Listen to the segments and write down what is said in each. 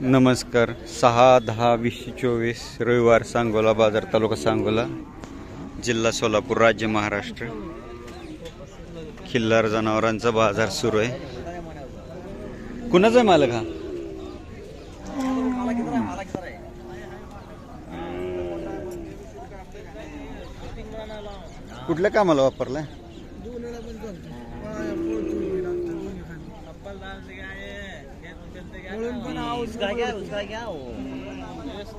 नमस्कार. सहा दहा वीसशे चोवीस रविवार सांगोला बाजार तालुका सांगोला जिल्हा सोलापूर राज्य महाराष्ट्र. खिल्लार जनावरांचा बाजार सुरू आहे. कुणाचा आहे मालक हा? कुठल्या कामाला वापरलाय?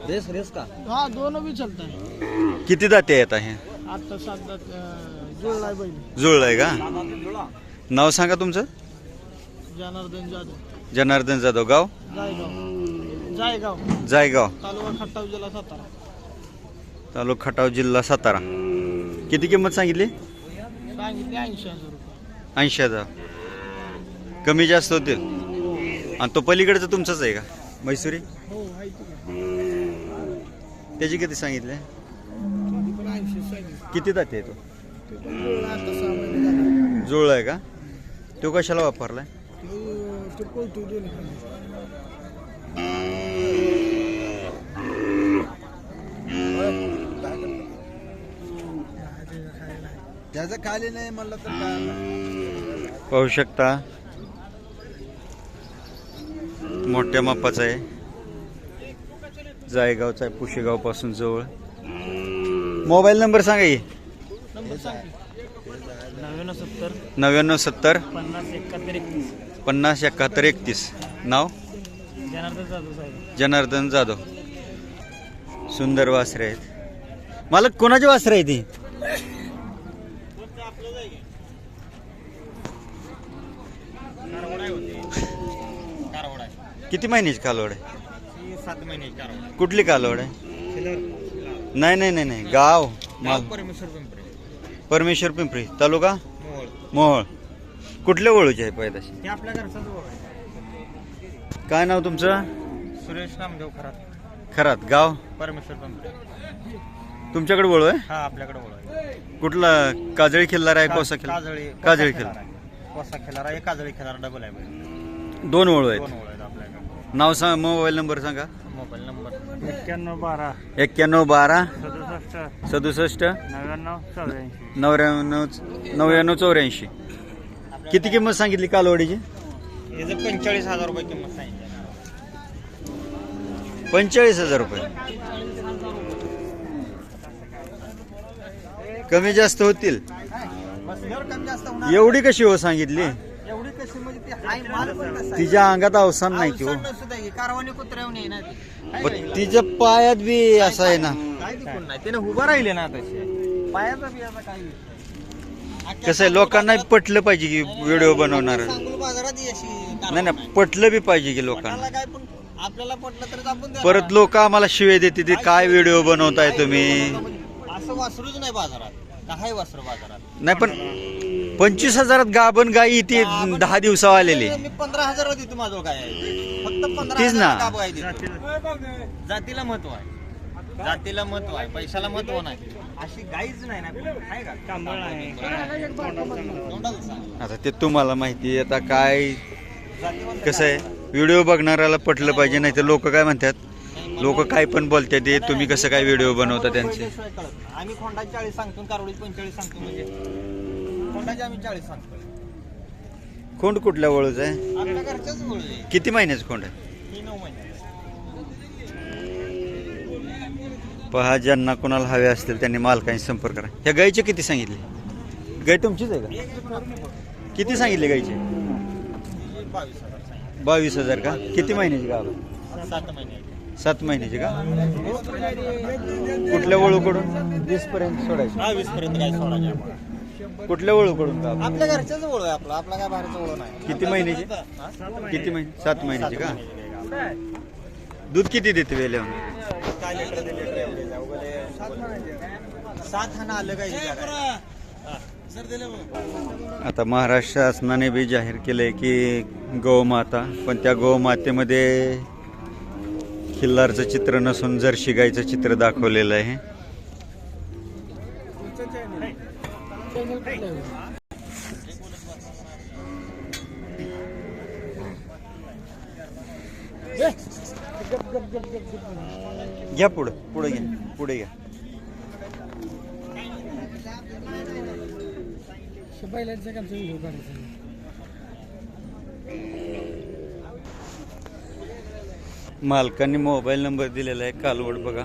रेस रेस का? हा दोन चालतात किती दाते येत आहे आता सध्या बैल. जुळलंय का? नाव सांगा तुमचं? जनार्दन जाधव. जनार्दन जाधव. गाव? जायगाव. जायगाव. जायगाव. तालुका खट्टाव जिल्हा सातारा. तालुका खटाव जिल्हा सातारा. किती किंमत सांगितली? सांगितले ऐंशी हजार रुपये. ऐंशी हजार. कमी जास्त होतील. आणि तो पलीकडचं तुमचाच आहे का? मैसुरी हो आहे की. नाही? त्याची किती सांगितले? त्याची पण ऐंशी सांगितले. किती दाते आहे तो? ते पण जुळला आता सहा महिने झाले. जुळला आहे का? तो कशाला वापरलाय? ते- ते पोलतो दोन्ही खाली. त्याचं खाली नाही म्हणलं तर काय? पाहू शकता. मोठ्या मापाचा आहे. जायगावचा आहे पुशेगावपासून जवळ. मोबाईल नंबर सांगा ही नव्याण्णव सत्तर. पन्नास एकाहत्तर एकतीस. नाव? जनार्दन जाधव. सुंदर वासरे आहेत. मला कोणाची वासरे आहे ती? किती महिन्याची कालवड आहे? सात महिने कारवाई कुठली कालवड आहे? नाही नाही नाही नाही. गाव. माल परमेश्वर पिंपरे. परमेश्वर पिंपरी. तालुका? मोहोळ. मोहोळ. कुठल्या वळूची आहे पैदाशी हे आपल्या घरचाच ओळ आहे. काय नाव तुमचं? सुरेश नामदेव खरात. खरात. गाव? परमेश्वर पिंपरे. तुमच्याकडे वळू आहे? हा आपल्याकडे ओळ आहे. कुठला काजळी खिल्लार आहे कोसा खिल्लार? काजळी काजळी कोसा खिल्लार आहे. कोसा खेळार आहे काजळी खेळार डबल आहे. दोन वळू आहेत. दोन ओळ आहेत. आपल्याकडे नाव सांग मोबाईल नंबर सांगा. Mobile number. एक्क्याण्णव बारा. एक्क्याण्णव बारा. सदुसष्ट. सदुसष्ट. नव्याण्णव चौऱ्याऐंशी. नव्याण्णव नव्याण्णव चौऱ्याऐंशी. किती किंमत सांगितली कालवडीची? याचं पंचेचाळीस हजार रुपये किंमत सांगितली. पंचेचाळीस हजार रुपये. कमी जास्त होतील. बसल्यावर कमी जास्त होणार एवढी कशी हो सांगितली? तिच्या अंगात अवसान नाही की हो अवसर नसू दे, कारवानी कुत्र्यावून आहे ना ती. काय पण नाही. तिच्या पायात बी असं आहे ना काय ती कोण नाही त्याने उभं राहिले ना तसे पायाचा बियाचा काय विषय? कसं आहे लोकांना पटलं पाहिजे की व्हिडिओ बनवणार सांगोला बाजारात ही अशी नाही कारवाई नाही पटलं बी पाहिजे की लोकांना काय पण आपल्याला पटलं तर आपण. परत लोक आम्हाला शिवे देते ते काय व्हिडिओ बनवताय तुम्ही असं वासरूच नाही बाजारात काय वासरू बाजारात? नाही पण पंचवीस हजारात गाभण गाई ती दहा दिवसावर आलेली. मी पंधरा हजार देतो माझं काय आहे. फक्त पंधरा तीच ना. हजार देतो. जातीला महत्त्व आहे. जातीला महत्त्व आहे. पैशाला महत्त्व नाही. अशी गाईच नाही ना आहे का? तोंडाला सांग. आता ते तुम्हाला माहिती आहे. आता काय जातीवंत कसं आहे? व्हिडिओ बघणाऱ्याला पटलं पाहिजे नाही तर लोक काय म्हणतात? लोक काय पण बोलतात ते तुम्ही कसं काय व्हिडिओ बनवता त्यांचे? बोलल्याशिवाय कळत नाही. आम्ही खोंडाची चाळीस सांगतो कारवडी पंचेचाळीस सांगतो म्हणजे. खोंडाची आम्ही चाळीस सांगतो. खोंड कुठल्या वळूच आहे? आपल्या घरच्याच गोळी आहे. किती महिन्याचं खोंड आहे? ही नऊ महिने. पहा ज्यांना कोणाला हवे असतील त्यांनी मालकांशी संपर्क करा. ह्या गाईचे किती सांगितले? गाय तुमचीच आहे का? किती सांगितले गाईचे? ही बावीस हजार. बावीस हजार का? किती महिन्याची गाव सात महिने. सात महिन्याची का? कुठल्या वळूकडून? वीस पर्यंत सोडायचं. हा वीस पर्यंत काय सोडायचे आपण कुठल्या वळूकडून का? आपल्या घरच्याच ओळ आहे आपला. आपला काय बाहेरचं ओळ नाही. किती महिन्याची? किती महिने सात महिन्याची का? काय दूध किती देते वेल्या लिटर ते लिटर एवढे जाऊ गेले सात हाना आलं काय आता महाराष्ट्र शासनाने बी जाहीर केलंय की गोमाता पण त्या गोमातेमध्ये खिल्लारचं चित्र नसून जर शिगायचं चित्र दाखवलेलं आहे. घ्या पुढं पुढे घ्या पुढे घ्या. बैलांचं काम मालकांनी मोबाईल नंबर दिलेला आहे कालवड बघा.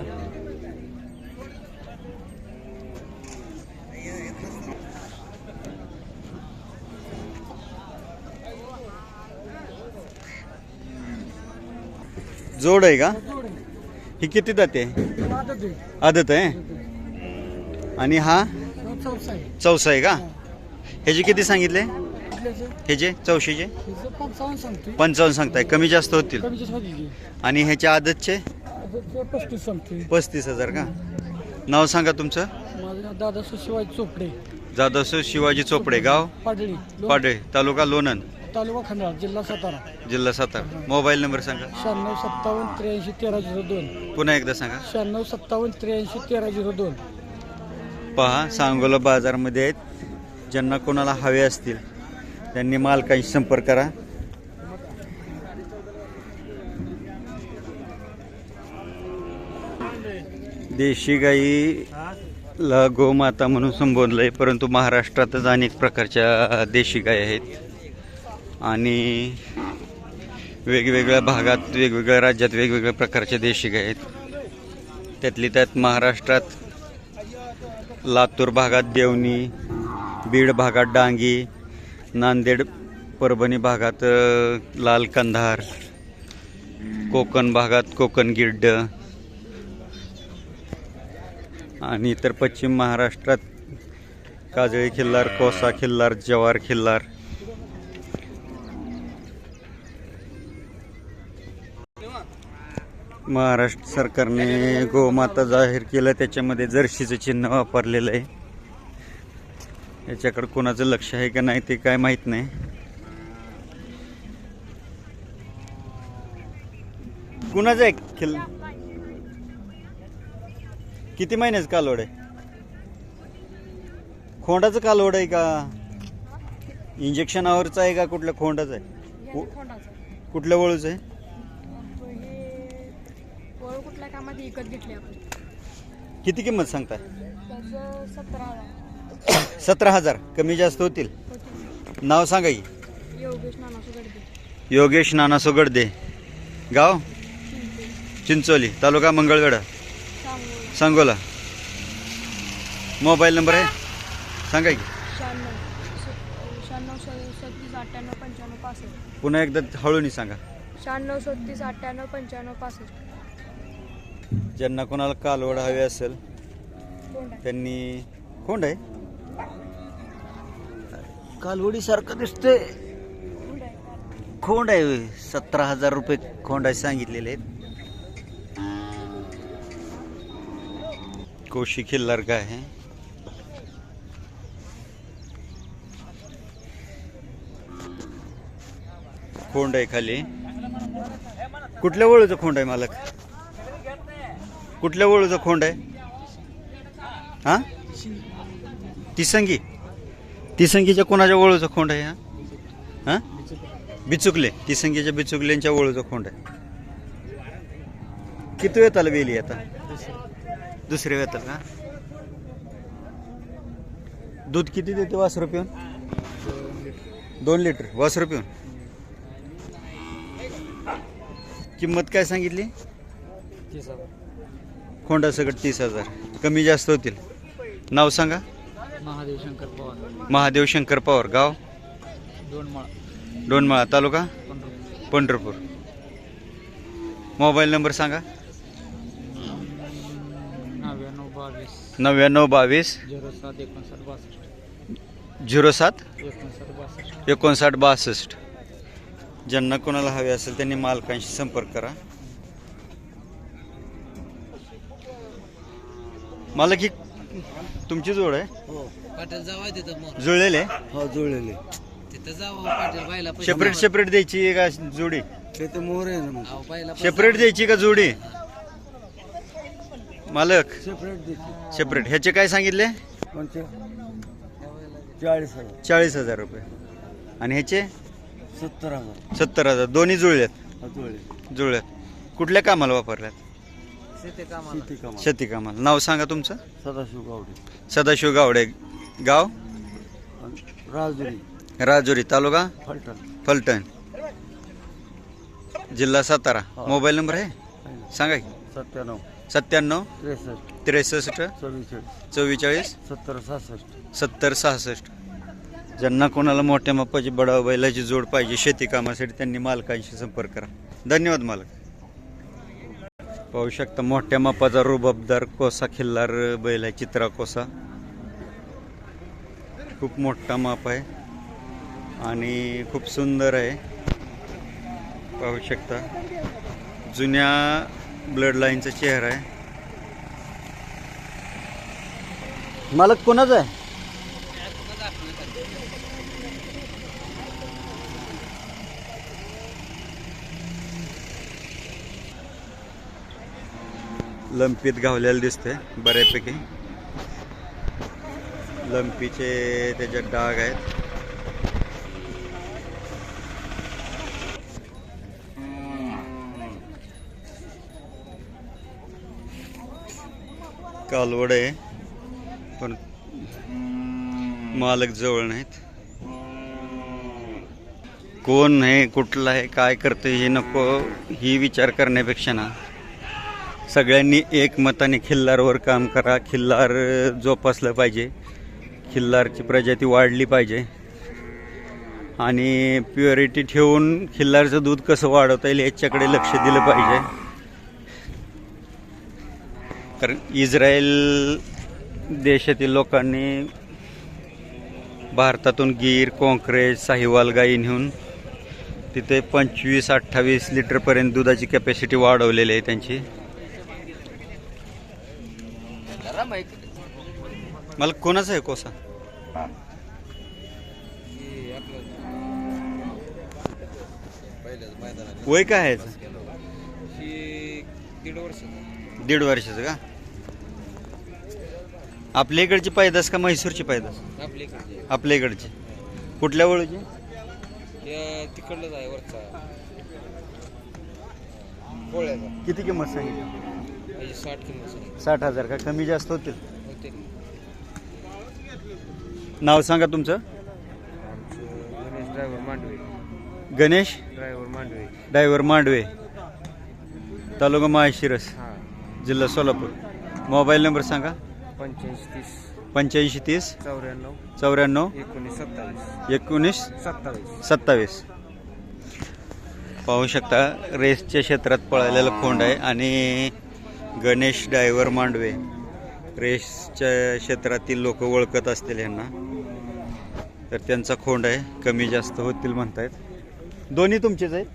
जोड आहे का? ही किती जाते आदत आहे? आदत आहे? आणि हा? चौसा आहे का? ह्याचे किती सांगितले? कुठल्याचं? ह्याचे चौशीचे? हिचं पंचावन्न सांगते पंचावन्न सांगताय. कमी जास्त होतील. आणि ह्याच्या आदतचे? पस्तीस पस्तीस हजार का? नाव सांगा तुमचं. माझं नाव दादा शिवाजी चोपडे. जाधव शिवाजी चोपडे गाव? पाडळी. लो- पाडे तालुका लोणंद. तालुका खंडाळा जिल्हा सातारा. जिल्हा सातारा. मोबाईल नंबर सांगा. शहाण्णव सत्तावन्न त्र्याऐंशी तेरा झिरो दोन. पुन्हा एकदा सांगा. शहाण्णव सत्तावन्न त्र्याऐंशी तेरा झिरो दोन. पहा सांगोला बाजारमध्ये आहेत. ज्यांना कोणाला हवे असतील. त्यांनी मालकांशी संपर्क करा. देशी गाईला गोमाता म्हणून संबोधलं आहे परंतु महाराष्ट्रातच अनेक प्रकारच्या देशी गाय आहेत. आणि वेगवेगळ्या भागात वेगवेगळ्या राज्यात वेगवेगळ्या प्रकारच्या देशी गाय आहेत. त्यातली त्यात महाराष्ट्रात लातूर भागात देवणी बीड भागात डांगी नांदेड परभणी भागात लाल कंधार कोकण भागात कोकण गिड्ड आणि इतर पश्चिम महाराष्ट्रात काजळी खिल्लार कोसा खिल्लार जवार खिल्लार. महाराष्ट्र सरकारने गोमाता जाहीर केलं त्याच्यामध्ये जर्शीचं चिन्ह वापरलेलं आहे. याच्याकडे कोणाचं लक्ष आहे का नाही ते काय माहीत नाही. कुणाचं आहे खिल किती महिन्याचं कालवड आहे? खोंडाचं कालवड आहे का? इंजेक्शनावरचं आहे का कुठल्या खोंडाचं आहे? कुठल्या वळूचं आहे? कुठल्या कामात विकत घेतली आपण. किती किंमत सांगताय? सतरा हजार. सतरा हजार. कमी जास्त होतील. होते नाव सांगा की. योगेश नाना सुगडदे. गाव? चिंचोली. तालुका मंगळवेढा सांगू सांगोला. मोबाईल नंबर आहे? सांगा की. शहाण्णव. सत- शहाण्णव स- सत्तीस अठ्ठ्याण्णव पंच्याण्णव पासष्ट. पुन्हा एकदा हळूनी सांगा. शहाण्णव सत्तीस अठ्ठ्याण्णव पंच्याण्णव पासष्ट. ज्यांना कोणाला कालवड हवे असेल कोण त्यांनी खोंड आहे? कालवडी सारखं दिसतंय. आहे खोंड आहे सतरा हजार रुपये खोंड आहे सांगितलेले आहेत. कोशी खिल्लार काय आहे? खोंड आहे खाली. कुठल्या वळूचं खोंड आहे मालक? कुठल्या वळूचं खोंड आहे? हा? तिसंगी तिसंगीच्या कोणाच्या वळूचं खोंड आहे हा? हा? बिचुकले. तिसंगीच्या बिचुकल्यांच्या वळूचं खोंड आहे. किती वेळ आलं वेली आता? दुसऱ्या वेळ का? दूध किती देते वासरू पिऊन? दोन लिटर. वासरू पिऊन? किंमत काय सांगितली? खोंडा सगळं तीस हजार. कमी जास्त होतील. नाव सांगा. महादेव शंकर पवार. महादेव शंकर पवार गाव? दोन माळा डोनमाळा तालुका पंढरपूर. मोबाईल नंबर सांगा. नव्याण्णव बावीस. नव्याण्णव बावीस. झिरो सात एकोणसाठ बासष्ट. झिरो सात? एकोणसाठ बासष्ट. एकोणसाठ बासष्ट. ज्यांना कोणाला हवे असेल त्यांनी मालकांशी संपर्क करा. मालक ही तुमची जोड आहे? हो. पाटील जावा तिथं जुळलेले? हो जुळलेले. तिथं जावं पाटील बायला पैसे सेपरेट सेपरेट द्यायची का जोडी? ते तर मोर आहे ना मग. अहो, बायला पैसे- सेपरेट द्यायची का जोडी? मालक. सेपरेट देते सेपरेट ह्याचे काय सांगितले? कोणते चाळीस हजार. चाळीस हजार रुपये. आणि ह्याचे? सत्तर हजार. सत्तर हजार. दोन्ही जुळल्यात हो जुळले. जुळल्यात कुठल्या कामाला वापरल्यात? शेती कामाला. शेती कामाला. नाव सांगा तुमचं? सदाशिव गावडे. सदाशिव गावडे. गाव? राजुरी. राजुरी तालुका? फलटण. फलटण. जिल्हा सातारा. मोबाईल नंबर आहे? सांगा की. सत्त्याण्णव. सत्त्याण्णव? त्रेसष्ट. त्रेसष्ट? चव्वेचाळीस चव्वेचाळीस सत्तर सहासष्ट. सत्तर सहासष्ट. ज्यांना कोणाला मोठ्या मापाची बडाव बैलाची जोड पाहिजे शेती कामासाठी त्यांनी मालकांशी संपर्क करा. धन्यवाद मालक. पाहू शकता मोठ्या मापाचा रुबाबदार कोसा खिल्लार बैल आहे चित्रा कोसा. खूप मोठा माप आहे आणि खूप सुंदर आहे. पाहू शकता. जुन्या ब्लड लाईनचा चेहरा आहे. मालक कोणाचा आहे? लंपीत गावलेलं दिसतंय बऱ्यापैकी. लंपीचे त्याच्यात डाग आहेत. कालवड आहे पण मालक जवळ नाहीत. कोण आहे कुठला आहे काय करते हे नको ही विचार करण्यापेक्षा ना. सगळ्यांनी एकमताने खिल्लारवर काम करा. खिल्लार जोपासलं पाहिजे. खिल्लारची प्रजाती वाढली पाहिजे. आणि प्युरिटी ठेवून खिल्लारचं दूध कसं वाढवता येईल याच्याकडे लक्ष दिलं पाहिजे. कारण इस्रायल देशातील लोकांनी भारतातून गीर काँक्रेस साहिवाल गाई नेऊन तिथे पंचवीस अठ्ठावीस लिटरपर्यंत दुधाची कॅपॅसिटी वाढवलेली आहे त्यांची. मला कोणाचा आहे कोसा? वय काय आहे याचं? दीड वर्ष दीड वर्षाचं का? आपल्या इकडची पैदास का म्हैसूरची पैदास? आपल्या इकडचे. आपल्या इकडची. कुठल्या वळूची या तिकडलंच आहे वरचा. पोळ्याचा किती किंमत सांगितली? साठ सांगितलं. साठ हजार का? कमी जास्त होतील. होते. नाव सांगा तुमचं? Ganesh driver Mandve. Ganesh? Driver Mandve. Driver Mandve. तालुका माळशिरस हां. जिल्हा सोलापूर. मोबाईल नंबर सांगा. पंच्याऐंशी तीस. पंच्याऐंशी तीस. चौऱ्याण्णव. चौऱ्याण्णव. एकोणीस सत्तावीस. एकोणीस सत्तावीस. सत्तावीस. पाहू शकता रेसच्या क्षेत्रात पळालेला खोंड आहे आणि गणेश डायव्हर मांडवे. रेसच्या क्षेत्रातील लोक ओळखत असतील यांना तर त्यांचा खोंड आहे. कमी जास्त होतील म्हणतायत. दोन्ही तुमचेच आहेत?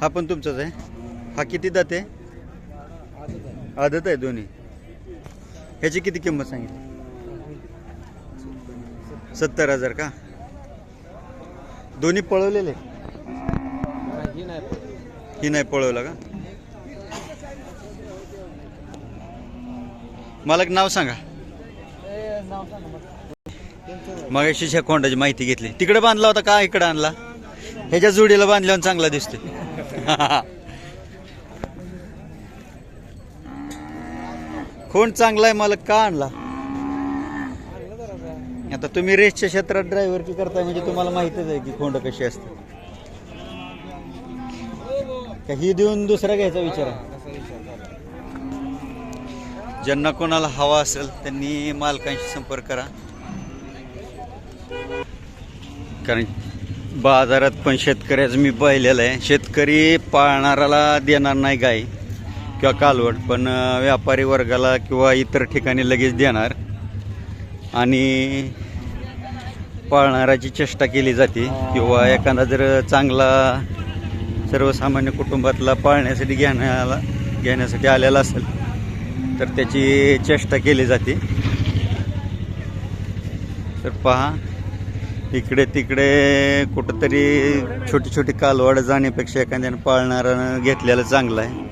हा पण तुमचाच आहे. हा किती दात आहे? आदत आहे दोन्ही. ह्याची किती किंमत सांगितली? सत्तर हजार का? दोन्ही पळवलेले? ही नाही ही नाही पळवला का? मला एक नाव सांगा. मग ह्या खोंडाची माहिती घेतली. तिकडे बांधला होता का इकडे आणला? ह्याच्या जोडीला बांधल्यावर चांगला दिसतोय. खोंड चांगला आहे मला का आणला? आता तुम्ही रेसच्या क्षेत्रात ड्रायव्हर की करताय म्हणजे तुम्हाला माहितच आहे की खोंड कशी असते का ही देऊन दुसरा घ्यायचा विचार आहे? ज्यांना कोणाला हवा असेल त्यांनी मालकांशी संपर्क करा. कारण बाजारात पण शेतकऱ्याचं मी पाहिलेलं आहे शेतकरी पाळणाराला देणार नाही गाय किंवा कालवड पण व्यापारी वर्गाला किंवा इतर ठिकाणी लगेच देणार. आणि पाळणाराची चेष्टा केली जाते किंवा एखादा जर चांगला सर्वसामान्य कुटुंबातला पाळण्यासाठी घेण्याला घेण्यासाठी आलेला असेल तर त्याची चेष्टा केली जाते. तर पहा इकडे तिकडे कुठंतरी छोटी छोटी कालवाड जाण्यापेक्षा एखाद्यानं पाळणारानं घेतलेलं चांगलं आहे.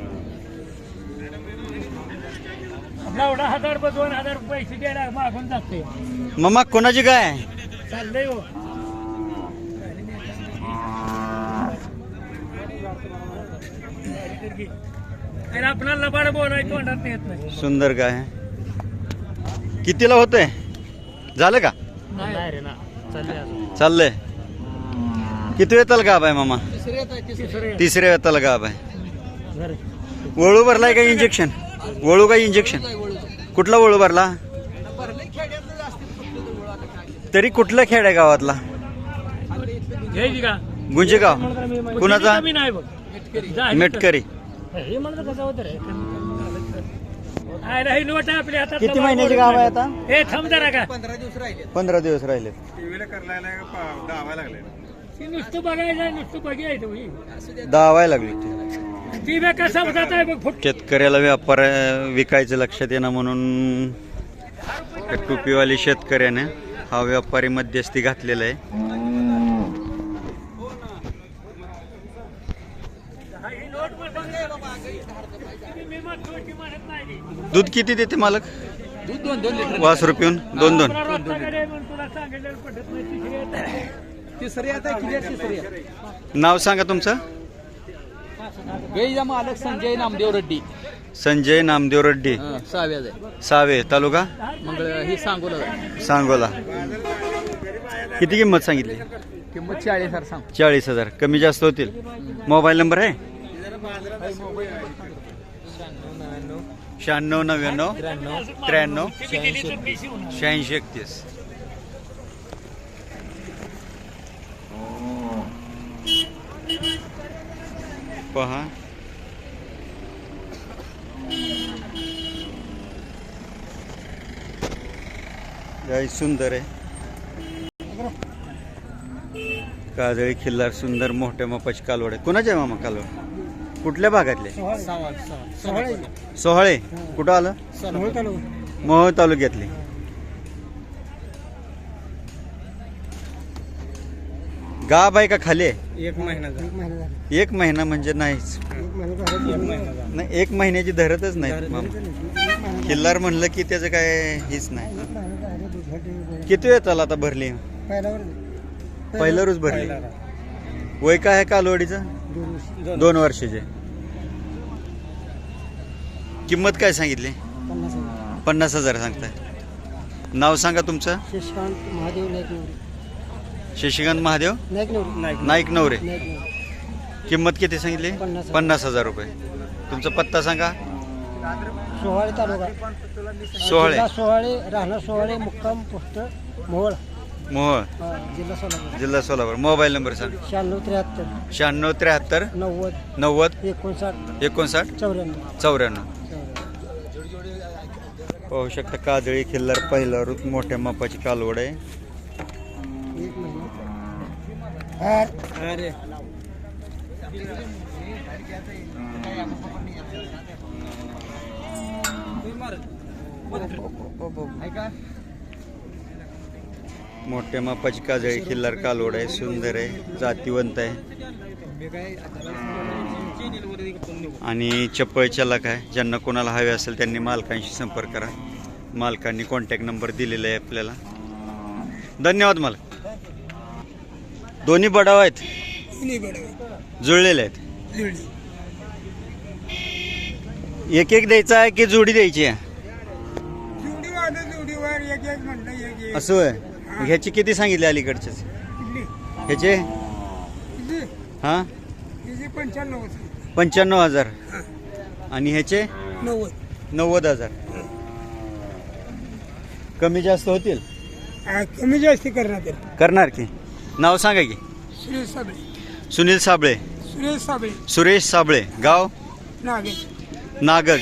जाते. मग कोणाची गाय? आहे? चाललंय आणि आपल्याला लबाड तोंडात येत नाही. सुंदर गाय आहे. कितीला होतंय? झालं का? नाही. रे ना. चालले अजून. चाललंय. किती वेताला गाब आहे मामा? तिसरे तिसऱ्या वेताला गाब आहे. वळू भरलाय का इंजेक्शन वळू का इंजेक्शन कुठला वळू भरला? तरी कुठल्या खेड्या गावातला? घ्यायची का? गुंजेगाव. कुणाचा? नाही बघ मेटकरी. हे म्हणलं कसं होतं रे? आहे ना, ही नोट आहे आपल्या हातात किती महिन्याची गाव आहे आता? हे थांब जरा का. पंधरा दिवस राहिले. ती नुसतं बघायचं नुसतं बघायचं होई. दावायला लागली ती. ती बे कसा जात आहे बघ फुट. शेतकऱ्याला व्यापार विकायचं लक्षात येणं म्हणून टोपीवाली शेतकऱ्याने हा व्यापारी मध्यस्थी घातलेला आहे ही नोट पण बघ. मी म्हणतो की म्हणत नाही. दूध किती देते मालक? वास रुपयून दोन दोन. तिसरी आता क्लिअर तिसरी नाव सांगा तुमचं? गैजा मालक संजय नामदेव रेड्डी. संजय नामदेव रेड्डी. सावे तालुका? मंगळ ही सांगोला सांगोला. किती किंमत सांगितली? किंमत चाळीस हजार सांग. चाळीस हजार. कमी जास्त होतील. मोबाईल नंबर आहे? शहाण्णव नव्याण्णव त्र्याण्णव शहाऐंशी एकतीस. पहा. गाय सुंदर आहे. काजळी खिल्लार सुंदर मोठ्या मापाची कालवड आहे. कोणाचे मामा कालवड? कुठल्या भागातले? सोहळे. कुठं आलं? मोहोळ तालुक्यातली. गाब आहे का खाली आहे? एक महिना एक महिना म्हणजे नाहीच. नाही एक महिन्याची धरतच नाही. किल्लार म्हणलं की त्याचं काय हीच नाही. किती वेळ त्याला आता भरली? पहिलं रोज भरली वय काय आहे कालवडीचं दोन वर्षाचे. किंमत काय सांगितली? पन्नास हजार. सांगताय. नाव सांगा तुमचं. शशिकांत महादेव नाईक शशिकांत महादेव? नाईक नवरी नाईक नवरे नाईक किंमत किती सांगितली? पन्नास हजार. पन्नास हजार रुपये. तुमचा पत्ता सांगा. सोहाळे तालुका. सोहळे. जिल्हा सोहाळे राहणार सोहाळे मुक्काम पोस्ट मोहोळ. मोहोळ. हा, जिल्हा सोलापूर. जिल्हा सोलापूर. मोबाईल नंबर सांग. शहाण्णव त्र्याहत्तर. शहाण्णव त्र्याहत्तर. नव्वद. नव्वद. एकोणसाठ. एकोणसाठ. चौऱ्याण्णव. चौऱ्याण्णव. पाहू शकता काजळी खिल्लार पहिला रूप मोठ्या मापाची कालवड आहे. मोठ्या मापाची काजळी खिल्लार कालवड आहे सुंदर आहे जातीवंत आहे. आणि चप्पळ चलाक आहे ज्यांना कोणाला हवे असेल त्यांनी मालकांशी संपर्क करा. मालकांनी कॉन्टॅक्ट नंबर दिलेला आहे आपल्याला. धन्यवाद मालक. दोन्ही बडाव आहेत? जुळलेले आहेत. एक एक द्यायचा आहे की जोडी द्यायची आहे? असं होय. ह्याची किती सांगितले अलीकडचेच? ह्याचे? हा? पंच्याण्णव हजार. आणि ह्याचे? नव्वद. हजार. कमी जास्त होतील? कमी जास्ती करण्यात येईल करणार की? नाव सांगा की. सुरेश साबळे. सुनील साबळे. सुरेश साबळे. सुरेश साबळे. गाव? नागेश. नागज.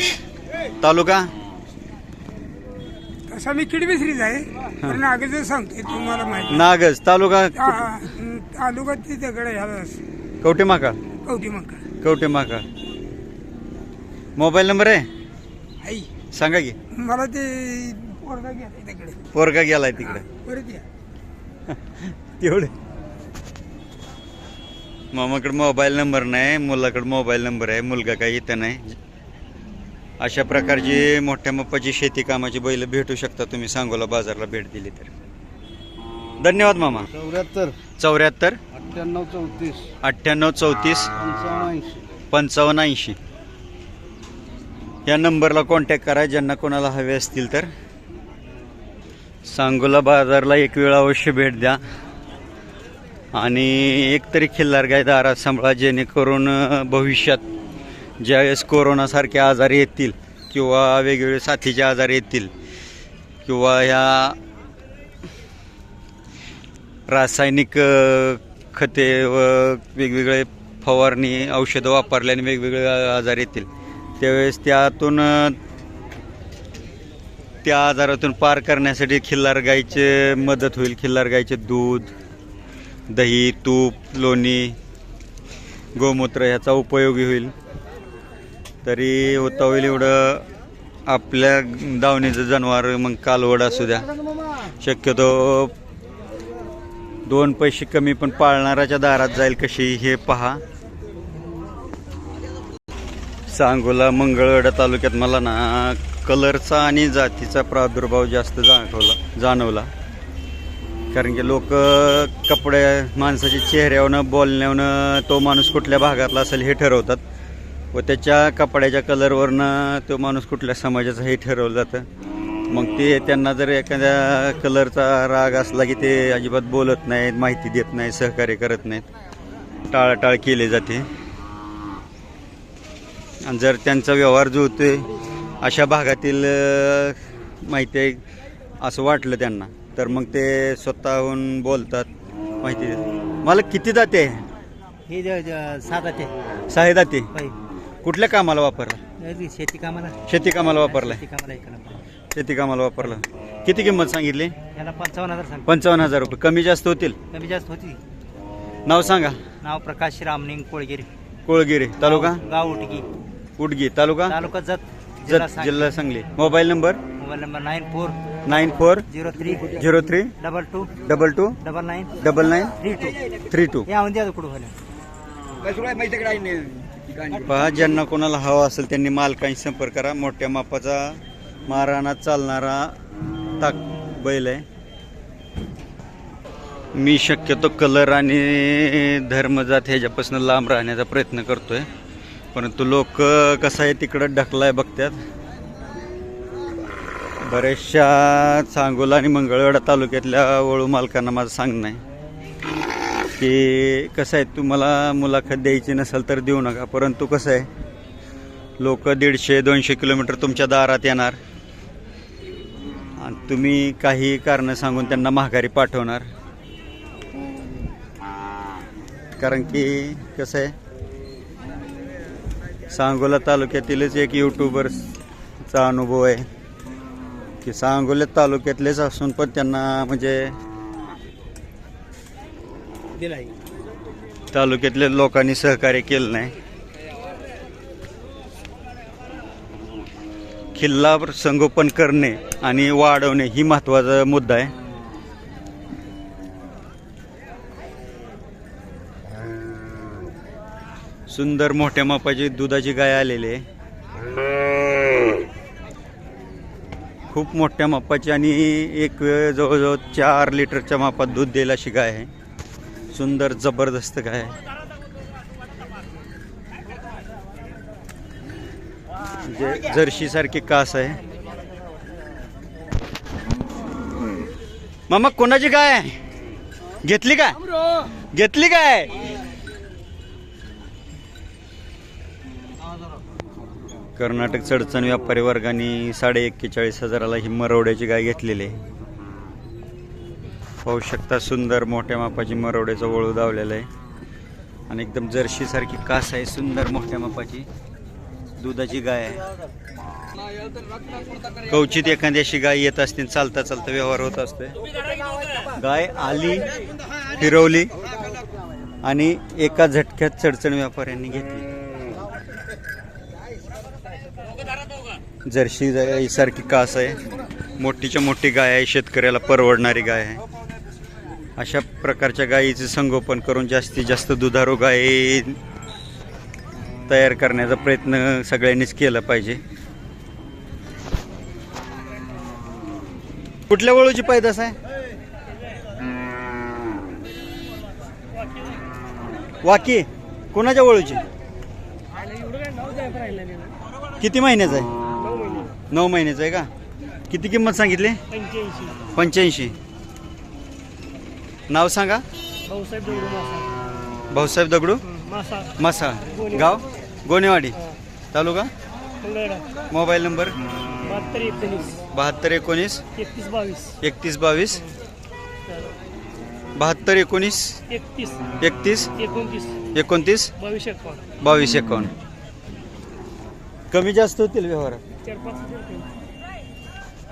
तालुका? तसा मी किडबिसरीच आहे. पण नागेश सांगते तुम्हाला माहिती नागज. तालुका तालुका तिच्याकडे ह्याला कवटे माकाळ कवटी माकाळ मोबाईल नंबर आहे? आई. सांगा की. मला ते पोरगा घ्या तिकडे. पोरगा गेलाय तिकडे. परत या. तेवढे मामाकडे मोबाईल नंबर नाही मुलाकडे मोबाईल नंबर आहे मुलगा काही इथं नाही. अशा प्रकारची मोठ्या मप्पाची शेती कामाची बैल भेटू शकता तुम्ही सांगोला बाजारला भेट दिली तर. धन्यवाद मामा. चौऱ्याहत्तर. चौऱ्याहत्तर? अठ्ठ्याण्णव चौतीस. अठ्ठ्याण्णव चौतीस. पंचावन्न ऐंशी. या नंबरला कॉन्टॅक्ट करा ज्यांना कोणाला हवे असतील तर. सांगोला बाजारला एक वेळ अवश्य भेट द्या. आणि एकतरी खिल्लार गाय दारात सांभाळा जेणेकरून भविष्यात ज्यावेळेस कोरोनासारखे आजार येतील किंवा वेगवेगळे साथीचे आजार येतील किंवा ह्या रासायनिक खते व वेगवेगळे फवारणी औषधं वापरल्याने वेगवेगळे आजार येतील. त्यावेळेस त्यातून त्या आजारातून पार करण्यासाठी खिल्लार गाईचे मदत होईल. खिल्लार गाईचे दूध दही तूप लोणी गोमूत्र ह्याचा उपयोगी होईल. तरी होता होईल एवढं आपल्या दावणीचं जनावर मग कालवड असू द्या. शक्यतो दोन पैसे कमी पण पाळणाऱ्याच्या दारात जाईल कशी हे पहा. सांगोला मंगळवेढा तालुक्यात मला ना कलरचा आणि जातीचा प्रादुर्भाव जास्त जाणवला जाणवला. कारण की लोक कपडे माणसाच्या चेहऱ्यावरनं बोलण्यावरनं तो माणूस कुठल्या भागातला असेल हे ठरवतात. व त्याच्या कपड्याच्या कलरवरनं तो माणूस कुठल्या समाजाचा हे ठरवलं जातं. मग ते त्यांना जर एखाद्या कलरचा राग असला की ते अजिबात बोलत नाहीत माहिती देत नाहीत सहकार्य करत नाहीत. टाळाटाळ केली जाते. आणि जर त्यांचा व्यवहार जो होतोय अशा भागातील माहिती आहे असं वाटलं त्यांना तर मग ते स्वतःहून बोलतात माहिती देतात. मला किती जाते हे साधा ते सहा जाते कुठल्या कामाला वापरला? शेती कामाला. शेती कामाला वापरला शेती कामाला ऐकलं शेती कामाला वापरला. किती किंमत सांगितली? याला पंचावन्न हजार सांग पंचावन्न हजार रुपये. कमी जास्त होतील? कमी जास्त होती नाव सांगा. नाव प्रकाश रामनिंग कोळगिरी. कोळगिरी. तालुका? गाव उटगी. उडगी तालुका? तालुका जत जिल्हा जत जिल्हा Sangli. Mobile number? Mobile number nine four nine four zero three zero three double two double two double nine double nine three two. Three two. या म्हणजे कुठं झालं? पहा ज्यांना कोणाला हवा असेल त्यांनी मालकांशी संपर्क करा. मोठ्या मापाचा मारानात चालणारा ताक बैल आहे. मी शक्यतो कलर आणि धर्मजात ह्याच्यापासून लांब राहण्याचा प्रयत्न करतोय. परंतु लोक कसं आहे तिकडं ढकलाय बघतात बऱ्याचशा सांगोला आणि मंगळवेढा तालुक्यातल्या वळू मालकांना माझं सांगणं आहे. की कसं आहे तुम्हाला मुलाखत द्यायची नसेल तर देऊ नका परंतु कसं आहे लोक दीडशे दोनशे किलोमीटर तुमच्या दारात येणार. आणि तुम्ही काही कारणं सांगून त्यांना माघारी पाठवणार. कारण की कसं आहे सांगोला तालुक्यातीलच एक यूट्यूबरचा अनुभव आहे की सांगोला तालुक्यातलेच असून पण त्यांना म्हणजे तालुक्यातल्या लोकांनी सहकार्य केलं नाही. किल्ला संगोपन करणे आणि वाढवणे ही महत्त्वाचा मुद्दा आहे. सुंदर मोठ्या मापाची दुधाची गाय आलेली आहे. खूप मोठ्या मापाची आणि एक वेळ जवळजवळ चार लिटरच्या मापात दूध देईल अशी गाय आहे. सुंदर जबरदस्त गाय आहे. म्हणजे जर्शी सारखी कास आहे. मामा कोणाची गाय घेतली काय? घेतली काय? कर्नाटक चडचण व्यापारी वर्गाने साडे एक्केचाळीस हजाराला ही मरवड्याची गाय घेतलेली आहे. पाहू शकता सुंदर मोठ्या मापाची मरवड्याचं वळू दावलेला आहे. आणि एकदम जर्शीसारखी कास आहे सुंदर मोठ्या मापाची. दुधाची गाय आहे. कवचित एखाद्याशी गाय येत असते चालता चालता व्यवहार होत असतोय गाय आली फिरवली आणि एका झटक्यात चडचण व्यापाऱ्यांनी घेतली. जर्शी गाय सारखी कास आहे. मोठीच्या मोठी गाय आहे शेतकऱ्याला परवडणारी गाय आहे. अशा प्रकारच्या गायीचे संगोपन करून जास्तीत जास्त दुधारू गाय तयार करण्याचा प्रयत्न सगळ्यांनीच केला पाहिजे. कुठल्या वळूची पैदास आहे? वाकी. कोणाच्या वळूची. किती महिन्याचं आहे? नऊ महिने नऊ महिन्याचं आहे का? किती किंमत सांगितली? पंच्याऐंशी. नाव सांगा? भाऊसाहेब दगडू मासा. भाऊसाहेब दगडू? मासा. मासा. गाव? गोनेवाडी तालुका? Mangalvedha mobile number? बहात्तर एकोणीस. बहात्तर एकोणीस. एकतीस बावीस. एकतीस बावीस. बहात्तर एकोणीस. एकतीस. एकतीस. एकोणतीस. एकोणतीस. बावीस एकावन्न. बावीस एकावन्न. कमी जास्त होतील व्यवहारात चार पाच रुपये.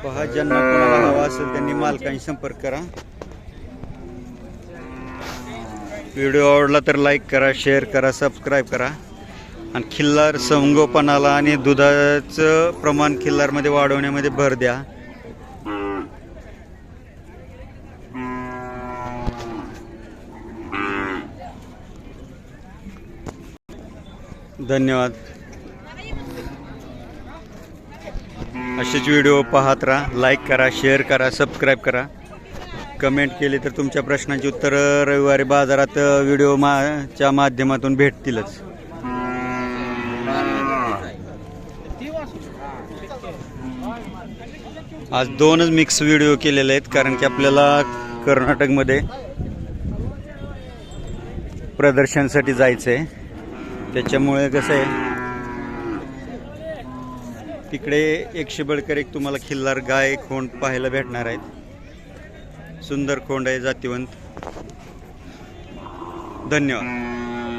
पहा ज्यांना कोणाला हवा असेल त्यांनी मालकांशी संपर्क करा. व्हिडिओ आवडला तर लाईक करा शेअर करा सबस्क्राईब करा. आणि खिल्लार संगोपनाला आणि दुधाचं प्रमाण खिल्लारमध्ये वाढवण्यामध्ये भर द्या. धन्यवाद. असेच व्हिडिओ पाहत राहा लाईक करा शेअर करा सबस्क्राईब करा. कमेंट केली तर तुमच्या प्रश्नांची उत्तरं रविवारी बाजारात व्हिडिओ माच्या माध्यमातून भेटतीलच. आज दोनच मिक्स व्हिडिओ केलेले आहेत कारण की आपल्याला कर्नाटकमध्ये प्रदर्शनासाठी जायचं आहे त्याच्यामुळे कसं आहे तिकडे एकशे बळकर एक तुम्हाला खिल्लार गाय खोंड पाहायला भेटणार आहेत. सुंदर खोंड आहे जातीवंत. धन्यवाद.